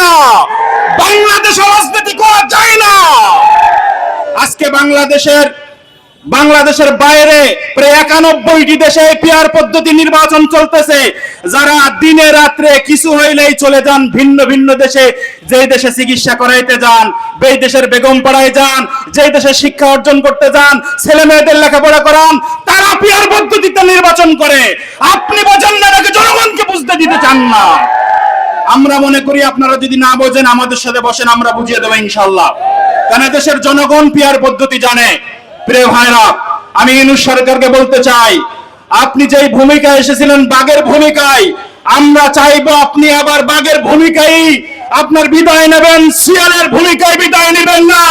না। বাংলাদেশ রাজনীতি করা যায় না। আজকে বাংলাদেশের বাংলাদেশের বাইরে প্রায় একানব্বইটি দেশে পিয়ার পদ্ধতি নির্বাচন চলতেছে। যারা দিনে রাত্রে কিছু হইলেই চলে যান, ভিন্ন ভিন্ন দেশে। যে দেশে চিকিৎসা করাইতে যান বেই দেশের বেগম পাড়ায় যান যে দেশে শিক্ষা অর্জন করতে যান, ছেলে মেয়েদের লেখাপড়া করান, তারা পিয়ার পদ্ধতিতে নির্বাচন করে। আপনি বোঝেন না নাকি জনগণকে বুঝতে দিতে চান না? আমরা মনে করি আপনারা যদি না বোঝেন, আমাদের সাথে বসেন, আমরা বুঝিয়ে দেবো ইনশাল্লাহ কারণ দেশের জনগণ পিয়ার পদ্ধতি জানে। প্রিয় ভাইরা, আমি ইনুস সরকারকে বলতে চাই, আপনি যেই ভূমিকায় এসেছিলেন, বাঘের ভূমিকায়, আমরা চাইব আপনি আবার বাঘের ভূমিকায় আপনার বিদায় নেবেন, শিয়ালের ভূমিকায় বিদায় নেবেন না।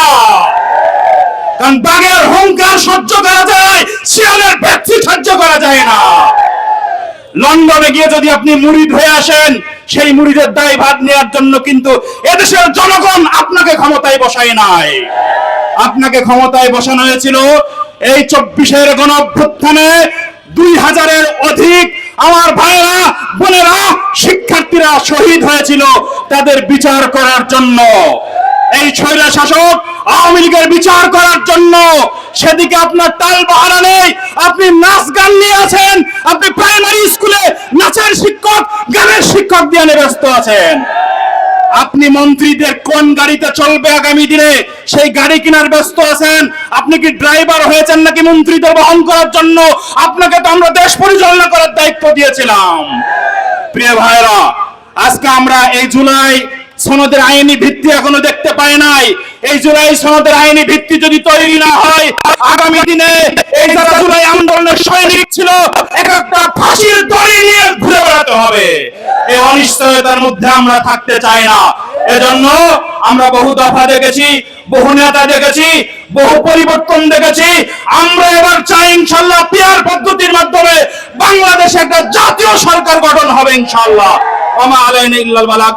কারণ বাঘের হুঙ্কার সহ্য করা যায়, শিয়ালের ব্যক্তি সহ্য করা যায় না। লন্ডনে গিয়ে যদি আপনি মুড়ি ধুয়ে আসেন সেই মুড়িদের দায় ভাত নেওয়ার জন্য কিন্তু এদেশের জনগণ আপনাকে ক্ষমতায় বসায় নাই। আপনাকে ক্ষমতায় বসানো হয়েছিল এই চব্বিশের গণ অভ্যুত্থানে দুই হাজারের অধিক আমার ভাইরা বোনেরা, শিক্ষার্থীরা শহীদ হয়েছিল তাদের বিচার করার জন্য। এই ছয়রা শাসক আওয়ামী লীগের বিচার করার জন্য সেদিকে আপনার তাল বাহারা নেই। আপনি নাচ গান নিয়ে আছেন। আপনি প্রাইমারি স্কুলে নাচের শিক্ষক দিয়ে ব্যস্ত আছেন। আপনি মন্ত্রীদের কোন গাড়িতে চলবে আগামী দিনে? সেই গাড়ি কেনার ব্যস্ত আছেন। আপনি কি ড্রাইভার হয়েছেন নাকি মন্ত্রীদের বহন করার জন্য? আপনাকে তো আমরা দেশ পরিচালনা করার দায়িত্ব দিয়েছিলাম। প্রিয় ভাইরা আজকে আমরা এই জুলাই সনদের আইনি ভিত্তি এখনও দেখতে পাই নাই। এই জুলাই সনদের আইনি ভিত্তি যদি তৈরি না হয়, আগামী দিনে এই জুলাই আন্দোলনের সৈনিক ছিল এক একটা ফাঁসির দড়ি নিয়ে ঘুরে বেড়াতে হবে এই অনিশ্চয়তার মধ্যে আমরা থাকতে চাই না। এজন্য আমরা বহু দফা দেখেছি, বহু নেতা দেখেছি, বহু পরিবর্তন দেখেছি। আমরা এবার চাই ইনশাল্লাহ পিয়ার পদ্ধতির মাধ্যমে বাংলাদেশে একটা জাতীয় সরকার গঠন হবে ইনশাল্লাহ। আমার আলাইন ইল্লাল বালাগ।